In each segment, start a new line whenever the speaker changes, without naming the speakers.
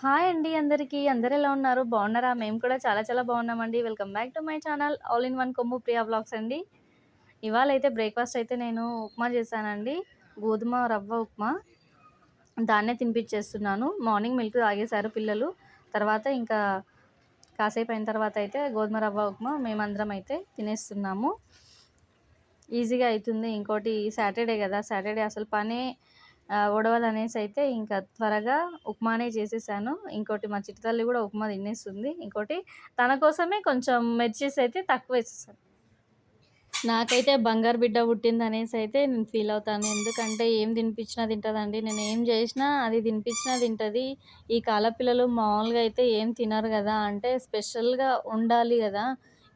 Hi అండి అందరికీ. అందరు ఎలా ఉన్నారు? బాగున్నారా? మేము కూడా చాలా చాలా బాగున్నామండి. Welcome back to my channel all in one Kommu Priya blogs అండి. ఇవాళ అయితే బ్రేక్ఫాస్ట్ అయితే నేను ఉప్మా చేశానండి. గోధుమ రవ్వ ఉప్మా. దాన్నే తినిపించేస్తున్నాను మార్నింగ్ మిల్క్ తాగేశారు పిల్లలు. తర్వాత ఇంకా కాసేపు అయిన తర్వాత అయితే గోధుమ రవ్వ ఉప్మా మేమందరం అయితే తినేస్తున్నాము. ఈజీగా అవుతుంది ఇంకోటి సాటర్డే కదా. సాటర్డే అసలు పనే ఉడవలు అనేసి అయితే ఇంకా త్వరగా ఉప్మానే చేసేసాను. ఇంకోటి మా చిట్టితల్లి కూడా ఉప్మా తినేస్తుంది. ఇంకోటి తన కోసమే కొంచెం మిర్చిస్ అయితే తక్కువ వేసేసాను నాకైతే బంగారు బిడ్డ పుట్టింది అనేసి అయితే నేను ఫీల్ అవుతాను. ఎందుకంటే ఏం తినిపించినా తింటుందండి. నేను ఏం చేసినా అది తినిపించినా తింటుంది. ఈ కాల పిల్లలు మామూలుగా అయితే ఏం తినరు కదా అంటే స్పెషల్గా ఉండాలి కదా.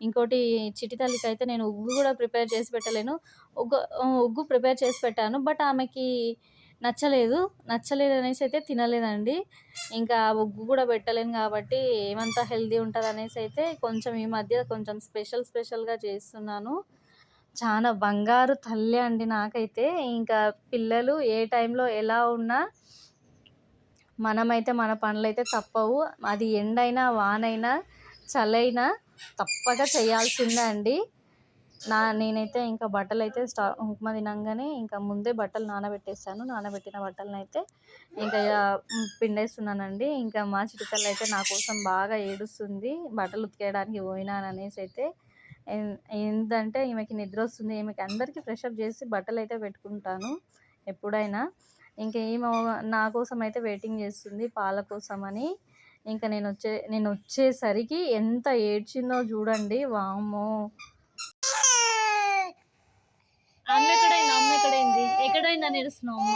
ఇంకోటి చిట్టి తల్లికి అయితే నేను ఉగ్గు కూడా ప్రిపేర్ చేసి పెట్టలేను. ఉగ్గు ఉగ్గు ప్రిపేర్ చేసి పెట్టాను. బట్ ఆమెకి నచ్చలేదు. నచ్చలేదు అనేసి అయితే తినలేదండి. ఇంకా ఉగ్గు కూడా పెట్టలేను కాబట్టి ఏమంతా హెల్దీ ఉంటుంది అనేసి అయితే కొంచెం ఈ మధ్య కొంచెం స్పెషల్ స్పెషల్గా చేస్తున్నాను. చాలా బంగారు తల్లి అండి నాకైతే. ఇంకా పిల్లలు ఏ టైంలో ఎలా ఉన్నా మనమైతే మన పనులు అయితే తప్పవు. అది ఎండైనా వానైనా చలైనా తప్పక చేయాల్సిందే అండి. నా నేనైతే ఇంకా బట్టలు అయితే స్టా ఉప్మా తినంగానే ఇంకా ముందే బట్టలు నానబెట్టేసాను. నానబెట్టిన బట్టలను అయితే ఇంకా పిండేస్తున్నానండి. ఇంకా మా చిటికల్ అయితే నా కోసం బాగా ఏడుస్తుంది. బట్టలు ఉతికేయడానికి పోయినాననేసి అయితే ఏంటంటే ఈమెకి నిద్ర వస్తుంది ఈమెకి అందరికీ ఫ్రెషప్ చేసి బట్టలు అయితే పెట్టుకుంటాను ఎప్పుడైనా. ఇంకా ఈమె నా కోసం అయితే వెయిటింగ్ చేస్తుంది పాల కోసం అని ఇంకా నేను వచ్చే నేను వచ్చేసరికి ఎంత ఏడ్చిందో చూడండి. వామ్మో అమ్మ ఎక్కడైంది అమ్మ ఎక్కడైంది ఎక్కడైంది ఏడుస్తున్నావు అమ్మ?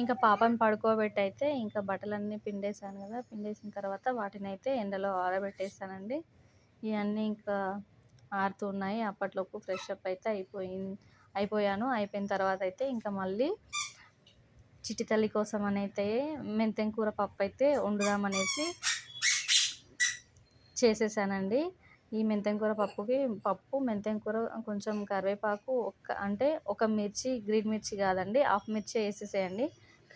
ఇంకా పాపని పడుకోబెట్టి అయితే ఇంకా బట్టలన్నీ పిండేసాను కదా పిండేసిన తర్వాత వాటిని అయితే ఎండలో ఆరబెట్టేసానండి ఇవన్నీ ఇంకా ఆరుతూ ఉన్నాయి. అప్పట్లోపు ఫ్రెష్ అప్ అయితే అయిపోయింది అయిపోయాను. అయిపోయిన తర్వాత అయితే ఇంకా మళ్ళీ చిట్టి తల్లి కోసం అని అయితే మెంతెం కూర పప్పు అయితే వండుదామనేసి చేసేసానండి. ఈ మెంతెం కూర పప్పుకి పప్పు మెంతెం కూర కొంచెం కరివేపాకు ఒక అంటే ఒక మిర్చి గ్రీన్ మిర్చి కాదండి హాఫ్ మిర్చి వేసేసేయండి.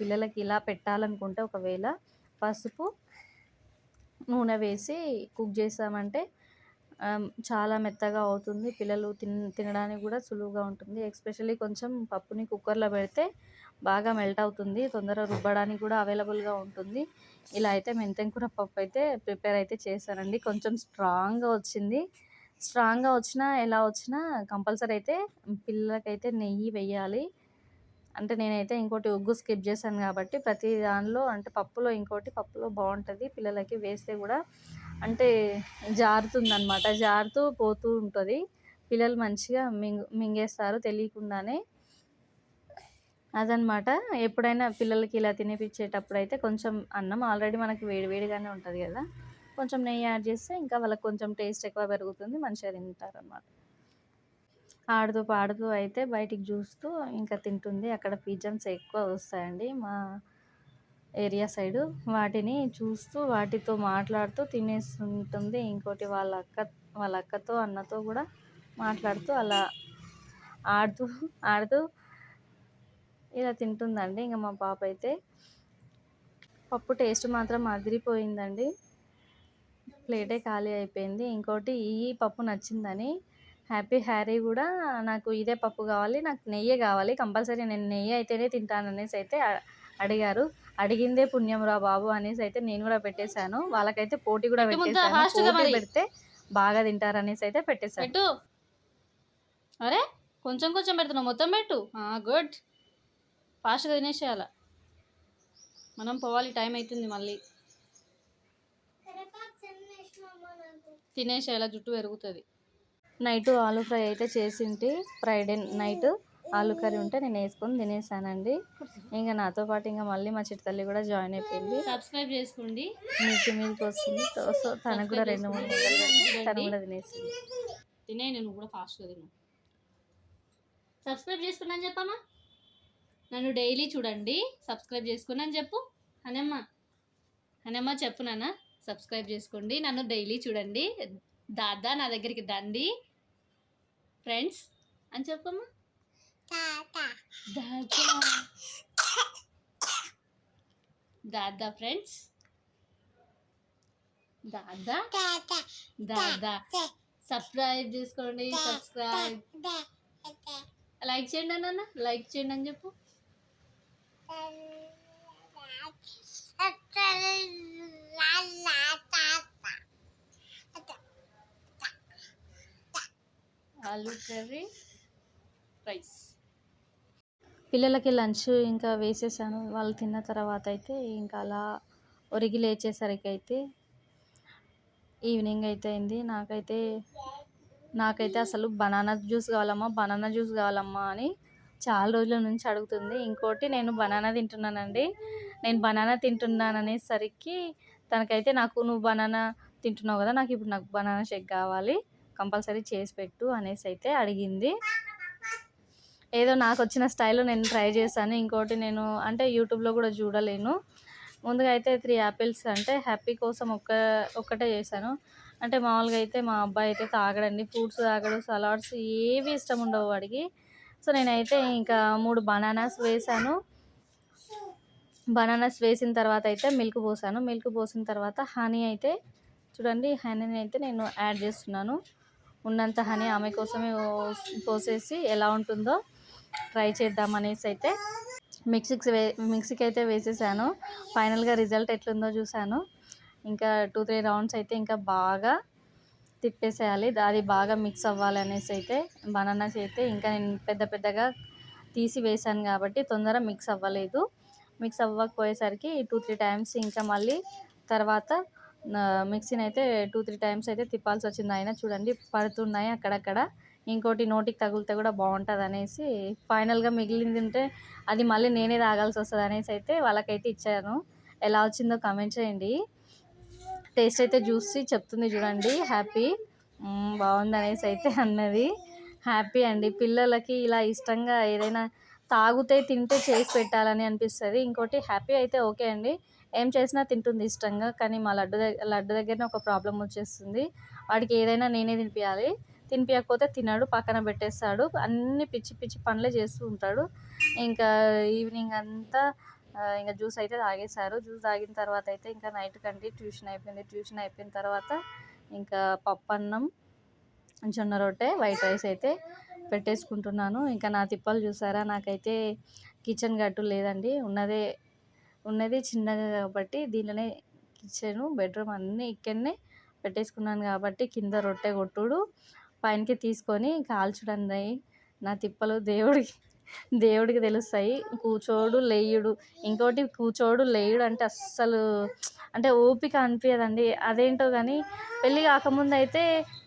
పిల్లలకి ఇలా పెట్టాలనుకుంటే ఒకవేళ పసుపు నూనె వేసి కుక్ చేసామంటే చాలా మెత్తగా అవుతుంది. పిల్లలు తిన్ తినడానికి కూడా సులువుగా ఉంటుంది. ఎస్పెషల్లీ కొంచెం పప్పుని కుక్కర్లో పెడితే బాగా మెల్ట్ అవుతుంది. తొందరగా రుబ్బడానికి కూడా అవైలబుల్గా ఉంటుంది. ఇలా అయితే మెంతెంకూర పప్పు అయితే ప్రిపేర్ అయితే చేశానండి. కొంచెం స్ట్రాంగ్గా వచ్చింది. స్ట్రాంగ్గా వచ్చినా ఎలా వచ్చినా కంపల్సరీ అయితే పిల్లలకైతే నెయ్యి వేయాలి. అంటే నేనైతే ఇంకోటి ఉగ్గు స్కిప్ చేశాను కాబట్టి ప్రతి దానిలో అంటే పప్పులో ఇంకోటి పప్పులో బాగుంటుంది పిల్లలకి వేస్తే కూడా అంటే జారుతుంది అనమాట జారుతూ పోతూ ఉంటుంది. పిల్లలు మంచిగా మింగ్ మింగేస్తారు తెలియకుండానే. అదనమాట ఎప్పుడైనా పిల్లలకి ఇలా తినిపించేటప్పుడు అయితే కొంచెం అన్నం ఆల్రెడీ మనకి వేడివేడిగానే ఉంటుంది కదా. కొంచెం నెయ్యి యాడ్ చేస్తే ఇంకా వాళ్ళకి కొంచెం టేస్ట్ ఎక్కువ పెరుగుతుంది మంచిగా తింటారు అనమాట ఆడుతూ పాడుతూ అయితే బయటికి చూస్తూ ఇంకా తింటుంది. అక్కడ పిజన్స్ ఎక్కువ వస్తాయండి మా ఏరియా సైడు. వాటిని చూస్తూ వాటితో మాట్లాడుతూ తినేస్తుంటుంది. ఇంకోటి వాళ్ళ అక్క వాళ్ళ అక్కతో అన్నతో కూడా మాట్లాడుతూ అలా ఆడుతూ ఆడుతూ ఇలా తింటుందండి. ఇంకా మా పాప అయితే పప్పు టేస్ట్ మాత్రం అదిరిపోయిందండి. ప్లేటే ఖాళీ అయిపోయింది. ఇంకోటి ఈ పప్పు నచ్చిందని హ్యాపీ హ్యారీ కూడా నాకు ఇదే పప్పు కావాలి నాకు నెయ్యి కావాలి కంపల్సరీ నేను నెయ్యి అయితేనే తింటాను అనేసి అయితే అడిగారు. అడిగిందే పుణ్యం రా బాబు అనేసి అయితే నేను కూడా పెట్టేశాను. వాళ్ళకైతే పోటీ కూడా పెట్టేశాను. పెడితే బాగా తింటారు అనేసి అయితే పెట్టేశాను
అరే కొంచెం కొంచెం పెడుతున్నావు. మొత్తం పెట్టు. గుడ్. ఫాస్ట్గా తినేసేయాల? మనం పోవాలి టైం అవుతుంది మళ్ళీ. తినేసేయాల? జుట్టు పెరుగుతుంది.
నైట్ ఆలు ఫ్రై అయితే చేసింటి. ఫ్రైడే నైట్ ఆలు కర్రీ ఉంటే నేను వేసుకొని తినేసానండి. ఇంకా నాతో పాటు ఇంకా మళ్ళీ మా చిట్టి తల్లి కూడా జాయిన్ అయిపోయింది.
సబ్స్క్రైబ్ చేసుకోండి.
మీకు మీదకి వస్తుంది సో తనకు కూడా రెండు మూడు తను కూడా తినేసింది.
తినే నేను కూడా ఫాస్ట్గా తిను. సబ్స్క్రైబ్ చేసుకున్నాను చెప్పమ్మా? నన్ను డైలీ చూడండి. సబ్స్క్రైబ్ చేసుకున్నాను చెప్పు. అనమ్మ అనమ్మ చెప్పు నాన్న. సబ్స్క్రైబ్ చేసుకోండి. నన్ను డైలీ చూడండి. దాదా నా దగ్గరికి దండి ఫ్రెండ్స్ అని చెప్పమ్మా దాదా దాదా ఫ్రెండ్స్ దాదా దాదా సబ్స్క్రైబ్ చేసుకోండి సబ్స్క్రైబ్ లైక్ చేయండి అన్న లైక్ చేయండి అని చెప్పు ఆలూ కర్రీ రైస్.
పిల్లలకి లంచ్ ఇంకా వేసేసాను. వాళ్ళు తిన్న తర్వాత అయితే ఇంకా అలా ఒరిగి లేచేసరికి అయితే ఈవినింగ్ అయితే అయింది. నాకైతే నాకైతే అసలు బనానా జ్యూస్ కావాలమ్మా బనానా జ్యూస్ కావాలమ్మా అని చాలా రోజుల నుంచి అడుగుతుంది. ఇంకోటి నేను బనానా తింటున్నానండి. నేను బనానా తింటున్నాను అనేసరికి తనకైతే నాకు నువ్వు బనానా తింటున్నావు కదా నాకు ఇప్పుడు నాకు బనానా షేక్ కావాలి. కంపల్సరీ చేసి పెట్టు అనేసి అయితే అడిగింది. ఏదో నాకు వచ్చిన స్టైల్లో నేను ట్రై చేశాను. ఇంకోటి నేను అంటే యూట్యూబ్లో కూడా చూడలేను. ముందుగా అయితే త్రీ యాపిల్స్ అంటే హ్యాపీ కోసం ఒక్క ఒక్కటే చేశాను. అంటే మామూలుగా అయితే మా అబ్బాయి అయితే తాగడండి. ఫ్రూట్స్ తాగడు సలాడ్స్ ఏవి ఇష్టం ఉండవు వాడికి. సో నేనైతే ఇంకా మూడు బనానాస్ వేసాను బనానాస్ వేసిన తర్వాత అయితే మిల్క్ పోసాను. మిల్క్ పోసిన తర్వాత హనీ అయితే చూడండి హనీని అయితే నేను యాడ్ చేస్తున్నాను. ఉన్నంత హనీ ఆమె కోసమే పోస్- పోసేసి ఎలా ఉంటుందో ట్రై చేద్దాం అనేసి అయితే మిక్సీకి వే మిక్సీకి అయితే వేసేసాను. ఫైనల్గా రిజల్ట్ ఎట్లుందో చూశాను. ఇంకా టూ త్రీ రౌండ్స్ అయితే ఇంకా బాగా తిప్పేసేయాలి. అది బాగా మిక్స్ అవ్వాలి అనేసి అయితే బనానాస్ అయితే ఇంకా నేను పెద్ద పెద్దగా తీసి వేసాను కాబట్టి తొందర మిక్స్ అవ్వలేదు. మిక్స్ అవ్వకపోయేసరికి టూ త్రీ టైమ్స్ ఇంకా మళ్ళీ తర్వాత మిక్సీని అయితే టూ త్రీ టైమ్స్ అయితే తిప్పాల్సి వచ్చింది అయినా చూడండి పడుతున్నాయి అక్కడక్కడ. ఇంకోటి నోటికి తగిలితే కూడా బాగుంటుంది అనేసి ఫైనల్గా మిగిలింది ఉంటే అది మళ్ళీ నేనే తాగాల్సి వస్తుంది అనేసి అయితే వాళ్ళకైతే ఇచ్చాను. ఎలా వచ్చిందో కామెంట్ చేయండి. టేస్ట్ అయితే చూసి చెప్తుంది చూడండి హ్యాపీ. బాగుంది అనేసి అయితే అన్నది. హ్యాపీ అండి. పిల్లలకి ఇలా ఇష్టంగా ఏదైనా తాగితే తింటే చేసి పెట్టాలని అనిపిస్తుంది. ఇంకోటి హ్యాపీ అయితే ఓకే అండి. ఏం చేసినా తింటుంది ఇష్టంగా కానీ మా లడ్డు దగ్గర లడ్డు దగ్గరనే ఒక ప్రాబ్లం వచ్చేస్తుంది. వాడికి ఏదైనా నేనే తినిపించాలి తినిపించకపోతే తినడు పక్కన పెట్టేస్తాడు. అన్ని పిచ్చి పిచ్చి పనులే చేస్తూ ఉంటాడు. ఇంకా ఈవినింగ్ అంతా ఇంకా జ్యూస్ అయితే తాగేశారు. జ్యూస్ తాగిన తర్వాత అయితే ఇంకా నైట్ కంటే ట్యూషన్ అయిపోయింది. ట్యూషన్ అయిపోయిన తర్వాత ఇంకా పప్పు అన్నం జొన్న రొట్టె వైట్ రైస్ అయితే పెట్టేసుకుంటున్నాను. ఇంకా నా తిప్పలు చూసారా? నాకైతే కిచెన్ గట్టు లేదండి. ఉన్నదే ఉన్నది చిన్నగా కాబట్టి దీనిలోనే కిచెన్ బెడ్రూమ్ అన్నీ ఇక్కడనే పెట్టేసుకున్నాను కాబట్టి కింద రొట్టె కొట్టుడు పైనకి తీసుకొని కాల్చుడండి నా తిప్పలు దేవుడికి దేవుడికి తెలుస్తాయి. కూర్చోడు లేయుడు. ఇంకోటి కూర్చోడు లేయుడు అంటే అస్సలు అంటే ఓపిక అనిపించదండి అదేంటో కానీ పెళ్ళి కాకముందు అయితే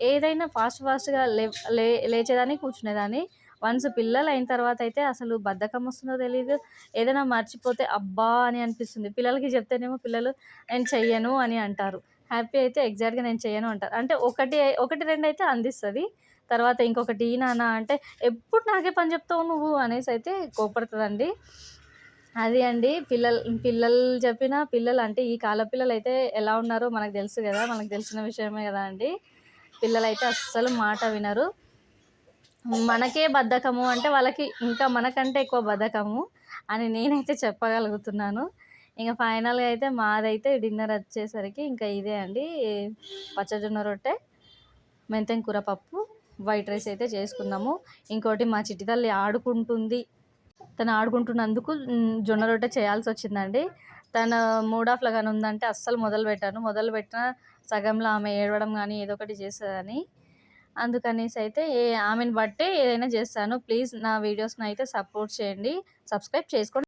ఏదైనా ఫాస్ట్ ఫాస్ట్గా లే లే లేచేదాన్ని కూర్చునేదాన్ని. వన్స్ పిల్లలు అయిన తర్వాత అయితే అసలు బద్ధకం వస్తుందో తెలియదు ఏదైనా మర్చిపోతే అబ్బా అని అనిపిస్తుంది. పిల్లలకి చెప్తేనేమో పిల్లలు నేను చెయ్యను అని అంటారు. హ్యాపీ అయితే ఎగ్జాక్ట్గా నేను చెయ్యను అంటారు. అంటే ఒకటి ఒకటి రెండు అయితే అందిస్తుంది. తర్వాత ఇంకొకటి నాన్న అంటే ఎప్పుడు నాకే పని చెప్తావు నువ్వు? అనేసి అయితే కోపడుతుందండి. అది అండి. పిల్లలు పిల్లలు చెప్పిన పిల్లలు అంటే ఈ కాల పిల్లలు అయితే ఎలా ఉన్నారో మనకు తెలుసు కదా. మనకు తెలిసిన విషయమే కదా అండి. పిల్లలైతే అస్సలు మాట వినరు. మనకే బద్ధకము అంటే వాళ్ళకి ఇంకా మనకంటే ఎక్కువ బద్ధకము అని నేనైతే చెప్పగలుగుతున్నాను. ఇంకా ఫైనల్గా అయితే మాదైతే డిన్నర్ వచ్చేసరికి ఇంకా ఇదే అండి. పచ్చజొన్న రొట్టె మెంతెం కూర పప్పు వైట్ రైస్ అయితే చేసుకున్నాము. ఇంకోటి మా చిట్టి తల్లి ఆడుకుంటుంది. తను ఆడుకుంటున్నందుకు జొన్న రొట్టె చేయాల్సి వచ్చిందండి. తను మూడ్ ఆఫ్లో కానీ ఉందంటే అస్సలు మొదలు పెట్టాను మొదలు పెట్టిన సగంలో ఆమె ఏడవడం కానీ ఏదో ఒకటి చేస్తుందని. అందుకనేసి అయితే ఏ ఆమెను బట్టే ఏదైనా చేస్తాను. ప్లీజ్ నా వీడియోస్ని అయితే సపోర్ట్ చేయండి. సబ్స్క్రైబ్ చేసుకోండి.